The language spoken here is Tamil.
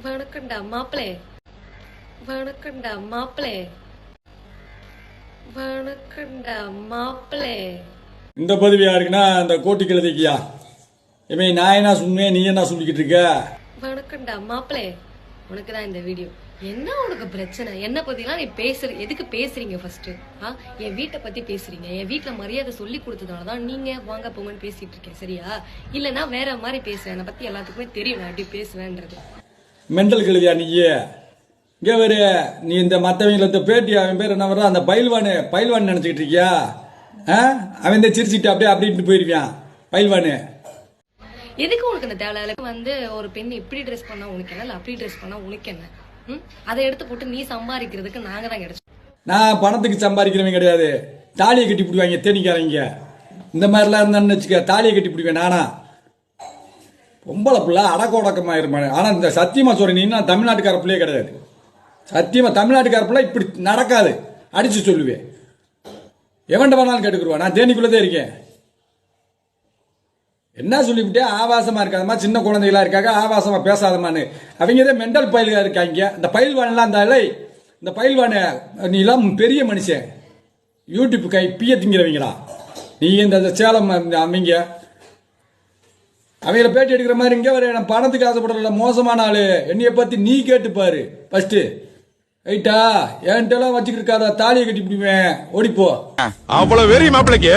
வணக்கம்டா மாப்பிளே வணக்கம்டா மாப்பிளே வணக்கம்டா மாப்பிளே இந்த பதவி யாருக்குன்னா அந்த கோட்டி கழுதைக்கியா இவன் நான் என்ன சொன்னேன் நீ என்ன சொல்லிக்கிட்டு இருக்க? வணக்கம்டா மாப்பிளே உனக்கு தான் இந்த வீடியோ என்ன உனக்கு பிரச்சனை? என்ன பத்திலாம் நீ பேசுற எதுக்கு பேசுறீங்க ஃபர்ஸ்ட் ஆ என் வீட்டை பத்தி பேசுறீங்க. என் வீட்ல மரியாதை சொல்லி கொடுத்ததால தான் நீங்க வாங்க போங்கன்னு பேசிட்டு இருக்கேன் சரியா? இல்லனா வேற மாதிரி பேசுவேன் என்னை பத்தி எல்லாத்துக்குமே தெரியும் நான் எப்படி பேசுவேன்றது. மெண்டல் கழுதியா நீ இங்கே வேறு நீ இந்த மற்றவங்கள பேட்டி அவன் பேர் என்ன வர்றான் அந்த பயில்வானு பயில்வான் நினச்சிக்கிட்டு இருக்கியா? ஆ? அவன் இந்த சிரிச்சிட்டு அப்படியே அப்படின்ட்டு போயிருக்கான் பயில்வானு எதுக்கு உனக்கு இந்த தேவையில்ல? வந்து ஒரு பெண் இப்படி ட்ரெஸ் பண்ணா உனக்கு என்ன? இல்ல அப்படி ட்ரெஸ் பண்ணா உனக்கு என்ன? அதை எடுத்து போட்டு நீ சம்பாதிக்கிறதுக்கு நாங்க தான் கிடைச்சோம். நான் பணத்துக்கு சம்பாதிக்கிறவன் கிடையாது. தாலியை கட்டி பிடிவாங்க தேனிக்காரங்க. இந்த மாதிரிலாம் இருந்தான்னு வச்சுக்க தாலியை கட்டி பிடிவேன் நானா. பொம்பளை பிள்ளை அடக்க உடக்கமாக ஆனால் இந்த சத்தியமா சொல்றேன் தமிழ்நாட்டுக்கார பிள்ளையே கிடையாது. சத்தியமா தமிழ்நாட்டுக்கார பிள்ளை இப்படி நடக்காது. அடித்து சொல்லுவேன் எவன்ட வேணாலும் கேட்டுக்குருவா. நான் தேனிக்குள்ளே தான் இருக்கேன். என்ன சொல்லிவிட்டே ஆவாசமாக இருக்காதம்மா சின்ன குழந்தைகளாக இருக்காங்க ஆவாசமாக பேசாதமான்னு அவங்க தான் மெண்டல் பயில்கா இருக்காங்க. இந்த பயில்வானெலாம் இருந்தாலே இந்த பயில்வானு நீ எல்லாம் பெரிய மனுஷன். யூடியூப் கை பிய திங்கிறவங்களா நீ இந்த இந்த சேலம் அவங்க அவங்கள பேட்டி எடுக்கிற மாதிரி இங்கே வர நான் பணத்துக்கு ஆசைப்படல மோசமான ஆளு. என்னைய பற்றி நீ கேட்டுப்பாரு. ஃபர்ஸ்ட் ரைட்டா என்கிட்ட வச்சுக்கிட்டு இருக்காத தாலியை கட்டி பிடிவேன் ஓடிப்போ. அவ்வளோ வெறி மாப்பிளைக்கு.